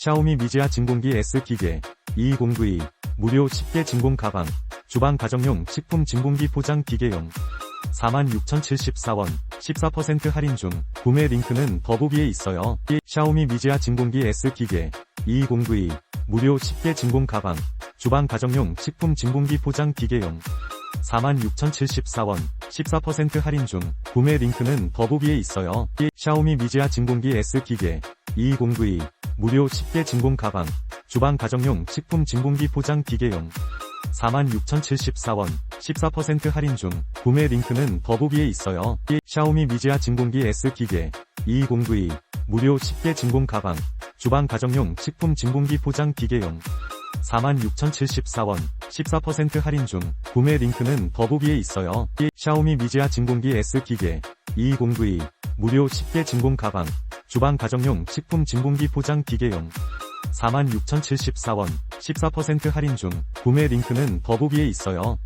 샤오미 미지아 진공기 S 기계 2202 무료 10개 진공 가방 주방 가정용 식품 진공기 포장 기계용 46,074원 14% 할인 중 구매 링크는 더보기에 있어요. 샤오미 미지아 진공기 S 기계 2202 무료 10개 진공 가방 주방 가정용 식품 진공기 포장 기계용 46,074원 14% 할인 중 구매 링크는 더보기에 있어요. 샤오미 미지아 진공기 S 기계 2202 무료 10개 진공 가방 주방 가정용 식품 진공기 포장 기계용 46,074원 14% 할인 중 구매 링크는 더보기에 있어요. 샤오미 미지아 진공기 S 기계 2202 무료 10개 진공 가방 주방 가정용 식품 진공기 포장 기계용 46,074원 14% 할인 중 구매 링크는 더보기에 있어요. 샤오미 미지아 진공기 S 기계 2202 무료 10개 진공 가방 주방 가정용 식품 진공기 포장 기계용 46,074원 14% 할인 중 구매 링크는 더보기에 있어요.